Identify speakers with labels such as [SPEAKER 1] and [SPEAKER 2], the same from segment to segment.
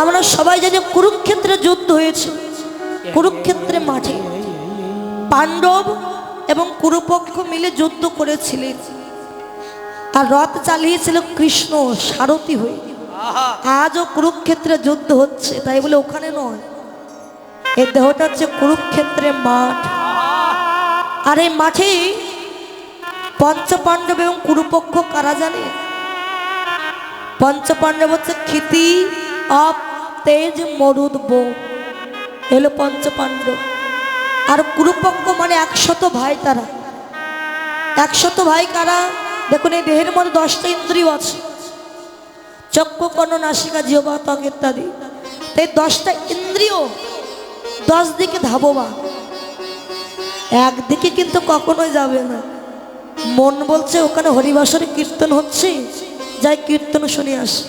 [SPEAKER 1] আমরা সবাই জানি কুরুক্ষেত্রে যুদ্ধ হয়েছে। কুরুক্ষেত্রে মাঠে। পাণ্ডব এবং কুরুপক্ষ মিলে যুদ্ধ করেছিলেন আর রথ চালিয়েছিল কৃষ্ণ সারথি হয়ে। আজও কুরুক্ষেত্রে যুদ্ধ হচ্ছে, তাই বলে ওখানে নয়। এই দেহটা হচ্ছে কুরুক্ষেত্রে মাঠ। আর এই মাঠে পঞ্চপাণ্ডব এবং কুরুপক্ষ কারা জানে? পঞ্চপাণ্ডব হচ্ছে ক্ষিতি অপ তেজ মরুদ বো এলো পঞ্চপাণ্ডব। আর কুরুপক্ষ মানে একশত ভাই তারা। একশত ভাই কারা? দেখুন, এই দেহের মধ্যে দশটা ইন্দ্রিয় আছে। চক্ষু কর্ণ, নাসিকা ত্বক ইত্যাদি। তাই দশটা ইন্দ্রিয় দশ দিকে ধাববা একদিকে কিন্তু কখনোই যাবে না। মন বলছে, ওখানে হরিবাসরে কীর্তন হচ্ছে। যাই কীর্তন শুনে আসে।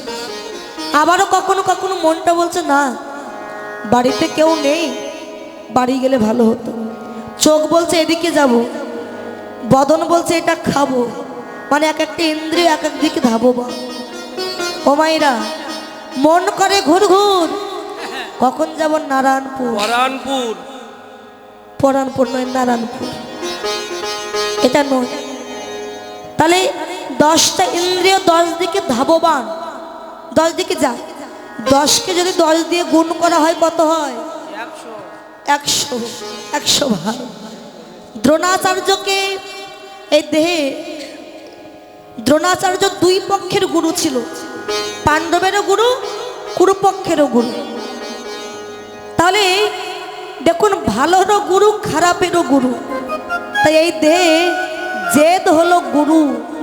[SPEAKER 1] আবারও কখনো কখনো মনটা বলছে না বাড়িতে কেউ নেই বাড়ি গেলে ভালো হতো। চোখ বলছে এদিকে যাব। বদন বলছে এটা খাব। মানে এক একটা ইন্দ্রিয় এক এক দিকে ধাববা ও মাইরা মন করে ঘুর ঘুর। কখন যাব? নারায়ণপুর।
[SPEAKER 2] পরানপুর।
[SPEAKER 1] পরানপুর নয় নারায়ণপুর। এটা নয়। তাহলে দশটা ইন্দ্রিয় দশ দিকে ধাববান। দশ দিকে যায় দশকে যদি দশ দিয়ে গুণ করা হয় কত হয়?
[SPEAKER 2] একশো।
[SPEAKER 1] একশো একশো ভাগ। দ্রোণাচার্যকে এই দেহে দ্রোণাচার্য দুই পক্ষের গুরু ছিল। পাণ্ডবেরও গুরু কুরুপক্ষেরও গুরু। তাহলে দেখুন ভালোরও গুরু খারাপেরও গুরু। তাই এই দেহে জেদ হলো গুরু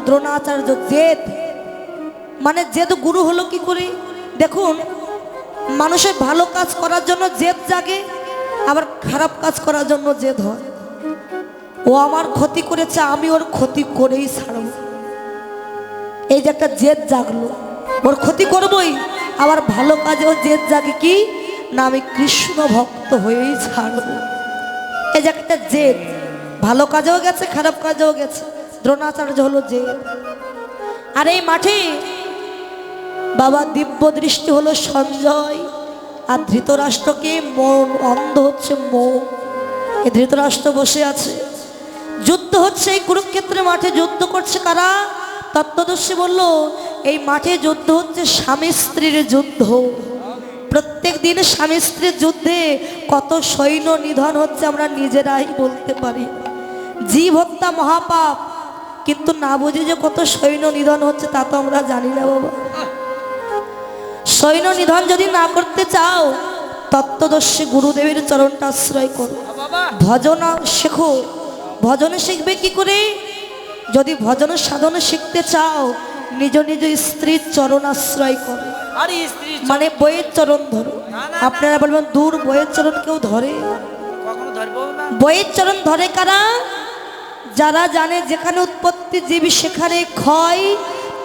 [SPEAKER 1] দ্রোণাচার্য জেদ। মানে জেদ গুরু হলো কি করে? দেখুন, মানুষের ভালো কাজ করার জন্য জেদ জাগে, আবার খারাপ কাজ করার জন্য জেদ হয়। ও আমার ক্ষতি করেছে, আমি ওর ক্ষতি করেই ছাড়ব। এই যে একটা জেদ জাগলো। ওর ক্ষতি করবই, আবার ভালো কাজেও জেদ জাগে কি? না, আমি কৃষ্ণ ভক্ত হয়েই ছাড়ব। এই যে একটা জেদ। ভালো কাজেও গেছে, খারাপ কাজেও গেছে। দ্রোণাচার্য হলো জেদ। আর এই মাঠে বাবা দিব্য দৃষ্টি হলো সঞ্জয়। আর ধৃতরাষ্ট্রকে মন অন্ধ হচ্ছে মৌ। এই ধৃতরাষ্ট্র বসে আছে। যুদ্ধ হচ্ছে এই কুরুক্ষেত্রের মাঠে। যুদ্ধ করছে কারা? তত্ত্বদর্শী বলল, এই মাঠে যুদ্ধ হচ্ছে স্বামী স্ত্রীর যুদ্ধ। প্রত্যেক দিন স্বামী স্ত্রীর যুদ্ধে কত সৈন্য নিধন হচ্ছে আমরা নিজেরাই বলতে পারি। জীব হত্যা মহাপাপ। কিন্তু না বুঝে যে কত সৈন্য নিধন হচ্ছে তা তো আমরা জানি না বাবা। সৈন্য নিধন যদি না করতে চাও তত্ত্বদর্শী গুরুদেবের চরণটা আশ্রয় করো। ভজনা শেখো। ভজনে শিখবে কি করে? যদি ভজন সাধনে শিখতে চাও নিজ নিজ স্ত্রীর চরণ আশ্রয় করো। মানে বইয়ের চরণ ধরো। আপনারা বলবেন দূর বইয়ের চরণ কেউ ধরে? বইয়ের চরণ ধরে কারা? যারা জানে যেখানে উৎপত্তি জীব সেখানে ক্ষয়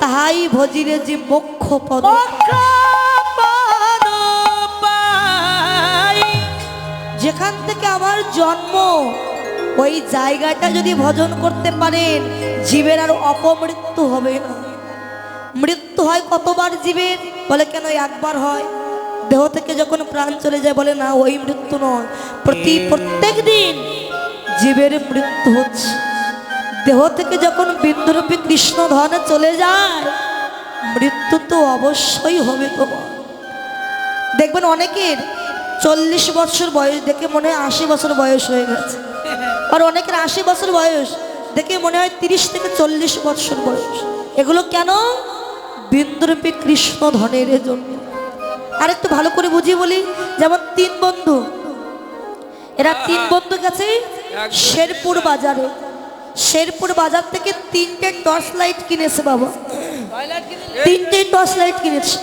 [SPEAKER 1] তাহাই ভজিরে যে মোক্ষ পদ। যেখান থেকে আমার জন্ম ওই জায়গাটা যদি ভজন করতে পারেন জীবের আর অপমৃত্যু হবে না। মৃত্যু হয় কতবার জীবের? বলে কেন একবার হয়? দেহ থেকে যখন প্রাণ চলে যায় বলে না ওই মৃত্যু নয়। প্রতি প্রত্যেক দিন জীবের মৃত্যু হচ্ছে। দেহ থেকে যখন বিন্দুরূপী কৃষ্ণ ধনে চলে যায় মৃত্যু তো অবশ্যই হবে তোমার। দেখবেন অনেকের চল্লিশ বছর বয়স, দেখে মনে হয় আশি বছর বয়স হয়ে গেছে। আর অনেকের আশি বছর বয়স, দেখে মনে হয় তিরিশ থেকে চল্লিশ বছর বয়স। এগুলো কেন? বিন্দুরূপী কৃষ্ণ ধনের জন্য। আর একটু ভালো করে বুঝিয়ে বলি, যেমন তিন বন্ধু। এরা তিন বন্ধু গেছে শেরপুর বাজারে। শেরপুর বাজার থেকে তিনটে টর্চ লাইট কিনেছে বাবা। তিনটে টর্চ লাইট কিনেছে।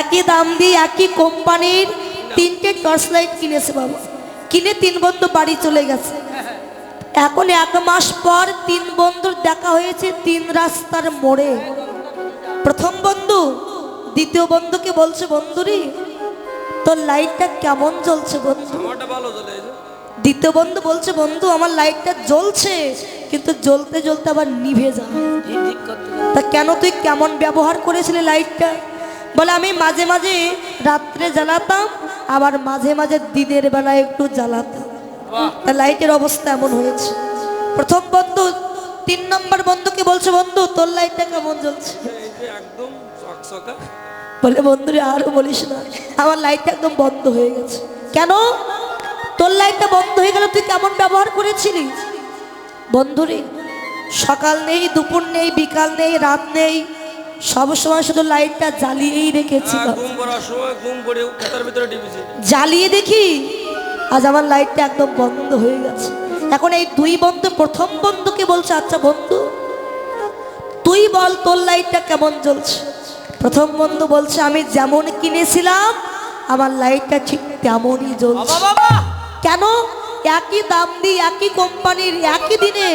[SPEAKER 1] একই দাম দিয়ে একই কোম্পানির তিনটে টর্চ লাইট কিনেছে বাবা। কিনে তিন বন্ধু বাড়ি চলে গেছে। এখন এক মাস পর তিন বন্ধুর দেখা হয়েছে তিন রাস্তার মোড়ে। প্রথম বন্ধু দ্বিতীয় বন্ধুকে বলছে বন্ধুরি তোর লাইটটা কেমন জ্বলছে বন্ধু। দ্বিতীয় বন্ধু বলছে বন্ধু আমার লাইটটা জ্বলছে কিন্তু জ্বলতে জ্বলতে আবার নিভে যায়।
[SPEAKER 2] করতে
[SPEAKER 1] তা কেন তুই কেমন ব্যবহার করেছিলি লাইটটা বলে আমি মাঝে মাঝে রাত্রে জ্বালাতাম আবার মাঝে মাঝে দিনের বেলায় একটু জ্বালাতাম। তা লাইটের অবস্থা এমন হয়েছে। প্রথম বন্ধু তিন নম্বর বন্ধুকে বলছে বন্ধু তোর লাইটটা কেমন জ্বলছে?
[SPEAKER 2] একদম
[SPEAKER 1] বলে বন্ধুরে আরও বলিস না আমার লাইটটা একদম বন্ধ হয়ে গেছে। কেন? তোর লাইটটা বন্ধ হয়ে গেল তুই কেমন ব্যবহার করেছিলি? বন্ধুরে সকাল নেই দুপুর নেই বিকাল নেই রাত নেই সব সময় শুধু লাইটটা জ্বালিয়েই রেখেছিল।
[SPEAKER 2] হ্যাঁ,
[SPEAKER 1] জ্বালিয়ে দেখি আজ আমার লাইটটা একদম বন্ধ হয়ে গেছে। এখন এই দুই বন্ধু প্রথম বন্ধুকে বলছে আচ্ছা বন্ধু তুই বল তোর লাইটটা কেমন জ্বলছে? প্রথম বন্ধু বলছে আমি যেমন কিনেছিলাম আমার লাইটটা ঠিক তেমনই জ্বলছে। কেন? একই দাম দিয়ে একই কোম্পানির একই দিনে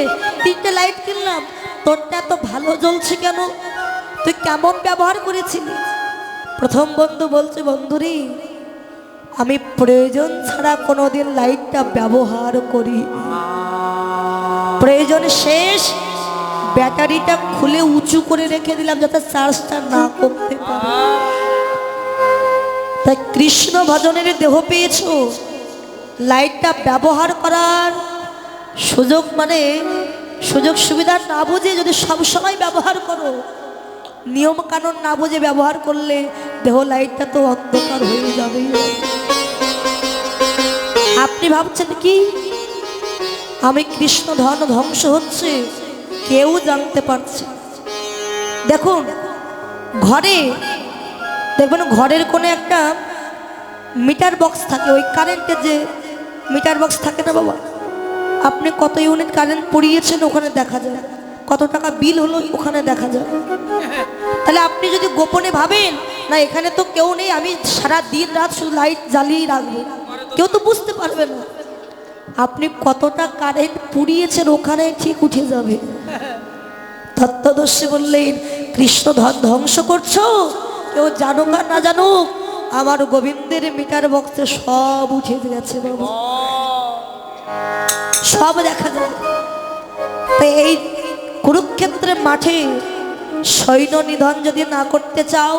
[SPEAKER 1] তিনটে লাইট কিনলাম। তোরটা এত ভালো জ্বলছে কেন? তুই কেমন ব্যবহার করেছিলি? প্রথম বন্ধু বলছে, বন্ধুরে, আমি প্রয়োজন ছাড়া কোনোদিন লাইটটা ব্যবহার করি। প্রয়োজন শেষ, ব্যাটারিটা খুলে উঁচু করে রেখে দিলাম যাতে চার্জটা না করতে পারে। তাই কৃষ্ণ ভজনের দেহ পেয়েছ? লাইটটা ব্যবহার করার সুযোগ মানে সুযোগ সুবিধা না বুঝে যদি সব সময় ব্যবহার করো নিয়ম কানুন না বুঝে ব্যবহার করলে দেহ লাইটটা তো অন্ধকার হয়ে যাবে। আপনি ভাবছেন কি? আমি কৃষ্ণ ধন ধ্বংস হচ্ছে, কেউ জানতে পারছে। দেখুন, ঘরে, দেখবেন ঘরের কোনো একটা মিটার বক্স থাকে, ওই কারেন্টের যে মিটার বক্স থাকে না বাবা? আপনি কত ইউনিট কারেন্ট পড়িয়েছেন ওখানে দেখা যায়। কত টাকা বিল হলো ওখানে দেখা যায় তাহলে আপনি যদি গোপনে ভাবেন না এখানে তো কেউ নেই আমি সারা দিন রাত শুধু লাইট জ্বালিয়ে রাখব। কেউ তো বুঝতে পারবে না। আপনি কতটা কারেন্ট পুড়িয়েছেন ওখানে ঠিক উঠে যাবে। তত্ত্বদর্শী বললেন কৃষ্ণ ধন ধ্বংস করছ? কেউ জানুক আর না জানুক আমার গোবিন্দের মিটার বক্সে সব উঠে গেছে বাবা। সব দেখা যায় তো এই কুরুক্ষেত্রের মাঠে সৈন্য নিধন যদি না করতে চাও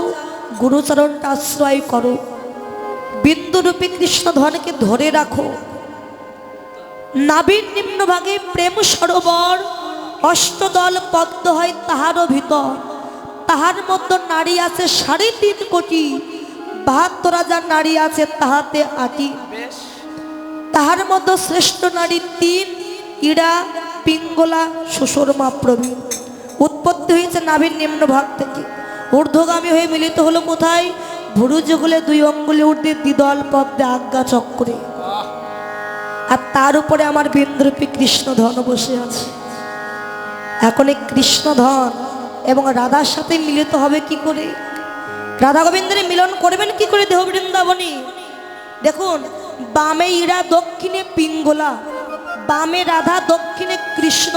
[SPEAKER 1] গুরুচরণটা আশ্রয় করো। বিন্দুরূপী কৃষ্ণ ধনকে ধরে রাখো। নাবির নিম্নভাগে প্রেম সরোবর অষ্টদল পদ্ম হয় তাহারও ভিতর। তাহার মধ্যে নারী আছে সাড়ে তিন কোটি বাহাত্তর হাজার নারী আছে তাহাতে আটি। তাহার মধ্যে শ্রেষ্ঠ নারী তিন ইড়া পিঙ্গলা সুষর্মা প্রবীণ। উৎপত্তি হয়েছে নাভির নিম্নভাগ থেকে। ঊর্ধ্বগামী হয়ে মিলিত হলো কোথায়? ভুরু যুগলে দুই অঙ্গুলে উঠতে দ্বিদল পদ্মে আজ্ঞা চক্রে। আর তার উপরে আমার বিন্দুরূপী কৃষ্ণধন বসে আছে। এখন এই কৃষ্ণধন এবং রাধার সাথে মিলিত হবে কি করে? রাধা গোবিন্দের মিলন করবেন কি করে দেহ বৃন্দাবনী দেখুন, বামে ইরা, দক্ষিণে পিঙ্গলা। বামে রাধা, দক্ষিণে কৃষ্ণ।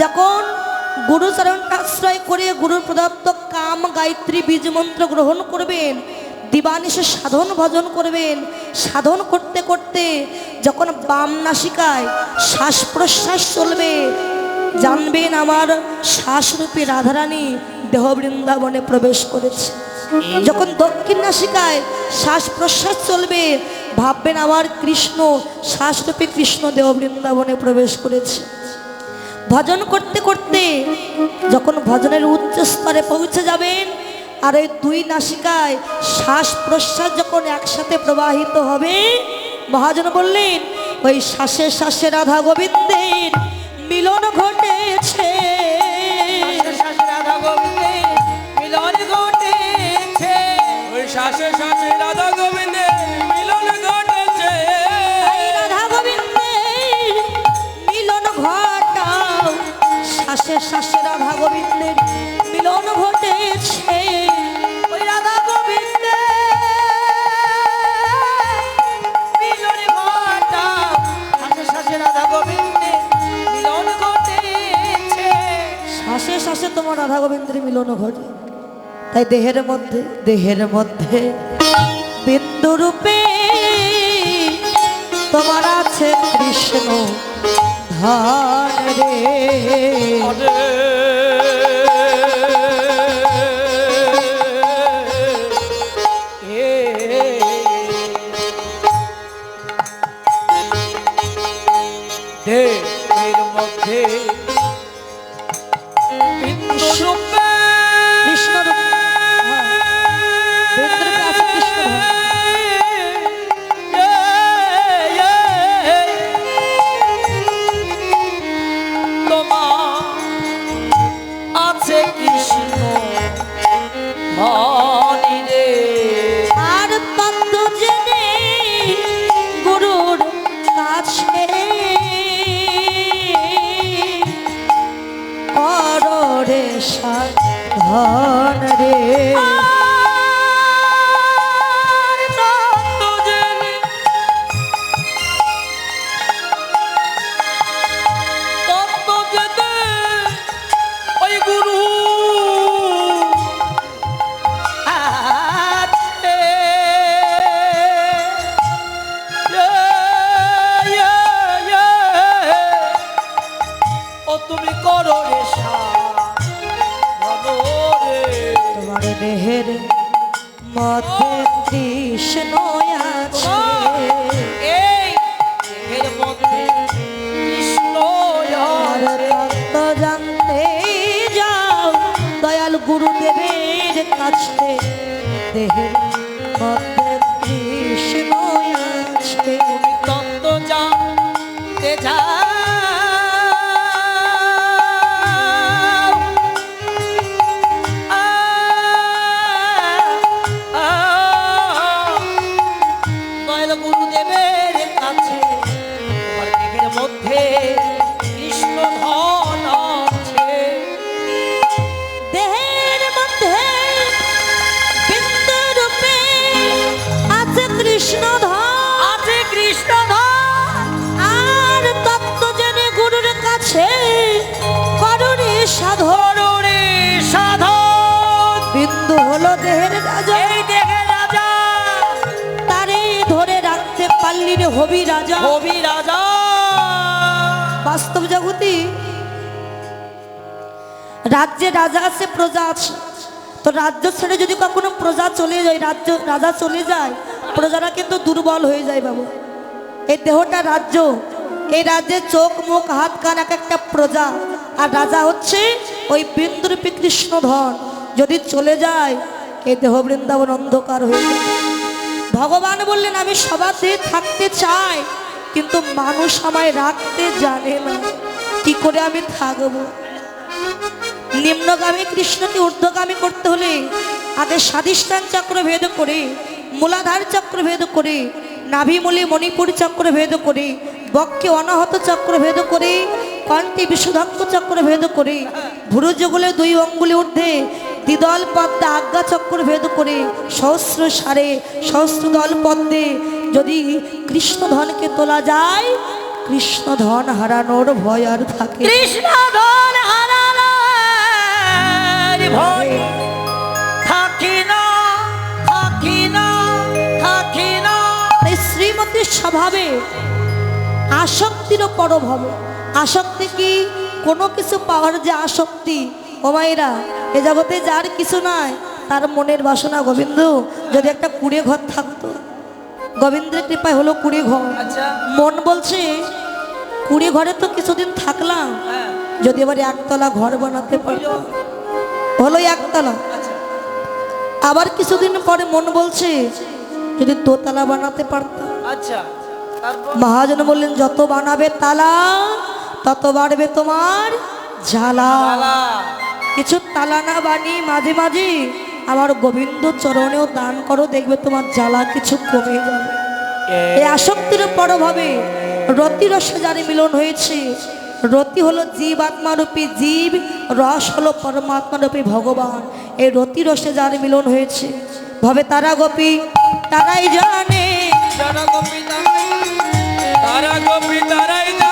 [SPEAKER 1] যখন গুরুচরণকে আশ্রয় করে গুরু প্রদত্ত কাম গায়ত্রী বীজ মন্ত্র গ্রহণ করবেন, দিবানিশে সাধন ভজন করবেন, সাধন করতে করতে যখন বাম নাসিকায় শ্বাস প্রশ্বাস চলবে, জানবেন আমার শ্বাসরূপী রাধারানী দেহ বৃন্দাবনে প্রবেশ করেছে। যখন দক্ষিণ নাসিকায় শ্বাস প্রশ্বাস চলবে, ভাববেন আমার কৃষ্ণ, শ্বাসরূপী কৃষ্ণ দেহ বৃন্দাবনে প্রবেশ করেছে। ভজন করতে করতে যখন ভজনের উচ্চ স্তরে পৌঁছে যাবেন, আর ওই দুই নাসিকায় শ্বাস প্রশ্বাস যখন একসাথে প্রবাহিত হবে, মহাজন বললেন, ওই শ্বাসে শ্বাসে রাধা গোবিন্দের মিলন ঘটেছে।
[SPEAKER 2] শ্বাসে শ্বাসে রাধা গোবিন্দে মিলন ঘটেছে।
[SPEAKER 1] রাধা গোবিন্দের মিলন ঘটাও। শ্বাসে শ্বাসে রাধা গোবিন্দের মিলন ঘটেছে।
[SPEAKER 2] ওই রাধা গোবিন্দে মিলন ঘটা শ্বাসে শ্বাসে রাধা গোবিন্দে মিলন ঘটেছে।
[SPEAKER 1] শ্বাসে শ্বাসে তোমার রাধা গোবিন্দের মিলন ঘটে। তাই দেহের মধ্যে দেহের মধ্যে বিন্দুরূপে তোমার আছে কৃষ্ণ ধন রে।
[SPEAKER 2] দেহের মধ্যে
[SPEAKER 1] হবি রাজা।
[SPEAKER 2] কবি রাজা।
[SPEAKER 1] বাস্তব জগতি রাজ্যে রাজা আছে প্রজা আছে। তো রাজ্য ছেড়ে যদি কখনো প্রজা চলে যায় রাজ্য রাজা চলে যায় প্রজারা কিন্তু দুর্বল হয়ে যায় বাবু। এই দেহটা রাজ্য। এই রাজ্যে চোখ মুখ হাত কান এক একটা প্রজা। আর রাজা হচ্ছে ওই বিন্দুরূপী কৃষ্ণধন যদি চলে যায় এই দেহ বৃন্দাবন অন্ধকার হয়ে যায় ভগবান বললেন, আমি সবাতে থাকতে চাই, কিন্তু মানুষ আমায় রাখতে জানে না। কি করে আমি থাকব? নিম্নগামী কৃষ্ণকে ঊর্ধ্বগামী করতে হলে আগে স্বাধিষ্ঠান চক্র ভেদ করে, মূলাধার চক্র ভেদ করে, নাভিমূলি মণিপুর চক্র ভেদ করে, বক্ষে অনাহত চক্র ভেদ করে কণ্ঠে বিশুধাঙ্গ চক্র ভেদ করে, ভুরুযুগলে দুই অঙ্গুলি ঊর্ধ্বে দ্বিদল পদ্মে আজ্ঞা চক্র ভেদ করে সহস্র সারে সহস্র দল পদ্মে। যদি কৃষ্ণধনকে তোলা যায় কৃষ্ণধন হারানোর ভয় আর থাকে। না।
[SPEAKER 2] কৃষ্ণ ধন হারানোর ভয় থাকি না থাকি না থাকি না।
[SPEAKER 1] তাই শ্রীমতীর স্বভাবে আসক্তিরও পরব হবে আসক্তি কি? কোনো কিছু পাওয়ার যে আসক্তি। ও মায়েরা এ জগতে যার কিছু নাই তার মনের বাসনা গোবিন্দ। যদি একটা কুড়ে ঘর থাকতো গোবিন্দের কৃপায় হলো কুড়ে ঘর।
[SPEAKER 2] আচ্ছা।
[SPEAKER 1] মন বলছে কুড়ে ঘরে তো কিছুদিন থাকলাম
[SPEAKER 2] হ্যাঁ।
[SPEAKER 1] যদি এবার একতলা ঘর বানাতে পারতাম হলো। একতলা।
[SPEAKER 2] আচ্ছা।
[SPEAKER 1] আবার কিছুদিন পরে মন বলছে যদি দোতলা বানাতে পারতাম।
[SPEAKER 2] আচ্ছা।
[SPEAKER 1] মহাজন বললেন যত বানাবে তালা তত বাড়বে তোমার ঝালা। কিছু তালানা বানি মাঝে মাঝে আমার গোবিন্দ চরণেও দান করো দেখবে তোমার জ্বালা কিছু কমে যাবে। এই আসক্তির পরভাবে রতি রসে যার মিলন হয়েছে। রতি হলো জীব আত্মারূপী জীব রস হলো পরমাত্মারূপী ভগবান। এই রতি রসে যার মিলন হয়েছে। ভবে তারা গোপী তারাই জানে। তারা গোপী তারাই জানে।